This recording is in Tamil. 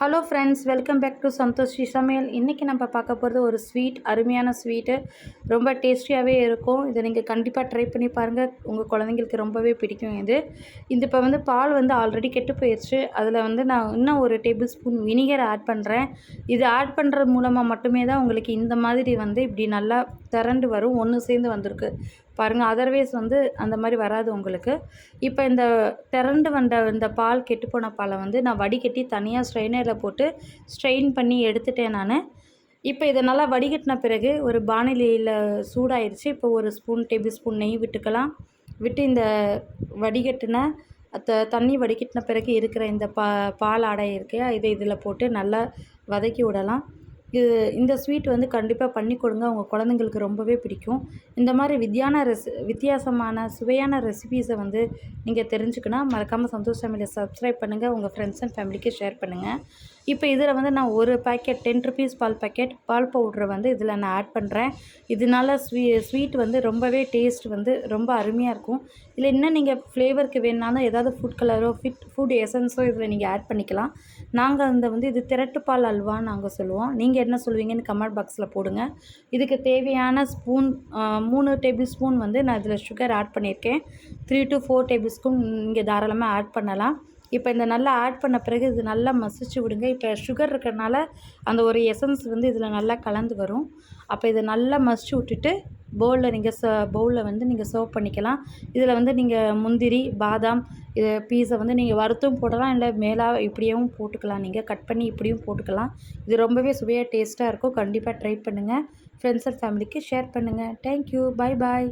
Hello friends welcome back to Santhosh சமையல் இன்றைக்கி நம்ம பார்க்க போகிறது ஒரு ஸ்வீட் அருமையான ஸ்வீட்டு ரொம்ப டேஸ்டியாகவே இருக்கும். இதை நீங்கள் கண்டிப்பாக ட்ரை பண்ணி பாருங்கள் உங்கள் குழந்தைங்களுக்கு ரொம்பவே பிடிக்கும் இது. இந்த இப்போ வந்து பால் வந்து ஆல்ரெடி கெட்டு போயிடுச்சு அதில் வந்து நான் இன்னும் ஒரு டேபிள் ஸ்பூன் வினிகர் ஆட் பண்ணுறேன் இது ஆட் பண்ணுறது மூலமாக மட்டுமே தான் உங்களுக்கு இந்த மாதிரி வந்து இப்படி நல்லா திரண்டு வரும். ஒன்று சேர்ந்து வந்திருக்கு. பாருங்கள் அதர்வைஸ் வந்து அந்த மாதிரி வராது உங்களுக்கு. இப்போ இந்த திரண்டு வந்த இந்த பால் கெட்டுப்போன பாலை வந்து நான் வடிகட்டி தனியாக ஸ்ட்ரெயினரில் போட்டு ஸ்ட்ரெயின் பண்ணி எடுத்துட்டேன் நான். இப்போ இதை நல்லா வடிகட்டின பிறகு ஒரு பானிலியில் சூடாயிருச்சு. இப்போ ஒரு ஸ்பூன் டேபிள் ஸ்பூன் நெய் விட்டுக்கலாம். விட்டு இந்த வடிகட்டின த தண்ணி வடிகட்டின பிறகு இருக்கிற இந்த பா பால் ஆடை இருக்கு. இதை இதில் போட்டு நல்லா வதக்கி விடலாம். இது இந்த ஸ்வீட் வந்து கண்டிப்பாக பண்ணி கொடுங்க. உங்கள் குழந்தைங்களுக்கு ரொம்பவே பிடிக்கும். இந்த மாதிரி வித்தியான ரெசி வித்தியாசமான சுவையான ரெசிபீஸை வந்து நீங்கள் தெரிஞ்சுக்கணும். மறக்காமல் சந்தோஷ் ஃபேமிலியை சப்ஸ்கிரைப் பண்ணுங்கள் உங்கள் ஃப்ரெண்ட்ஸ் அண்ட் ஃபேமிலிக்கு ஷேர் பண்ணுங்கள் இப்போ இதில் வந்து நான் ஒரு பேக்கெட் டென் ருபீஸ் பால் பேக்கெட் பால் பவுட்ரு வந்து இதில் நான் ஆட் பண்ணுறேன் இதனால ஸ்வீ ஸ்வீட் வந்து ரொம்பவே டேஸ்ட் வந்து ரொம்ப அருமையாக இருக்கும். இதில் இன்னும் நீங்கள் ஃப்ளேவருக்கு வேணுனாலும் ஏதாவது ஃபுட் கலரோ ஃபிட் ஃபுட் எசன்ஸோ இதில் நீங்கள் ஆட் பண்ணிக்கலாம். நாங்கள் அந்த வந்து இது திரட்டு பால் அல்வான்னு நாங்கள் சொல்லுவோம். நீங்கள் என்ன சொல்லுவீங்கன்னு கமெண்ட் பாக்ஸில் போடுங்க. இதுக்கு தேவையான ஸ்பூன் மூணு டேபிள் ஸ்பூன் வந்து நான் இதில் சுகர் ஆட் பண்ணியிருக்கேன். Three to four tablespoon இங்கே தாராளமாக ஆட் பண்ணலாம். இப்போ இந்த நல்லா ஆட் பண்ண பிறகு இது நல்லா மசிச்சு விடுங்க. இப்போ சுகர் இருக்கிறனால அந்த ஒரு எசன்ஸ் வந்து இதில் நல்லா கலந்து வரும். அப்போ இதை நல்லா மசிச்சு விட்டுட்டு பவுலில் நீங்கள் ச பவுலில் வந்து நீங்கள் சர்வ் பண்ணிக்கலாம். இதில் வந்து நீங்கள் முந்திரி பாதாம் இது பீஸை வந்து நீங்கள் வறுத்தும் போடலாம். இல்லை மேலாக இப்படியும் போட்டுக்கலாம். நீங்கள் கட் பண்ணி இப்படியும் போட்டுக்கலாம். இது ரொம்பவே சுவையாக டேஸ்ட்டாக இருக்கும். கண்டிப்பாக ட்ரை பண்ணுங்கள் ஃப்ரெண்ட்ஸ் அண்ட் ஃபேமிலிக்கு ஷேர் பண்ணுங்கள் தேங்க்யூ பாய் பாய்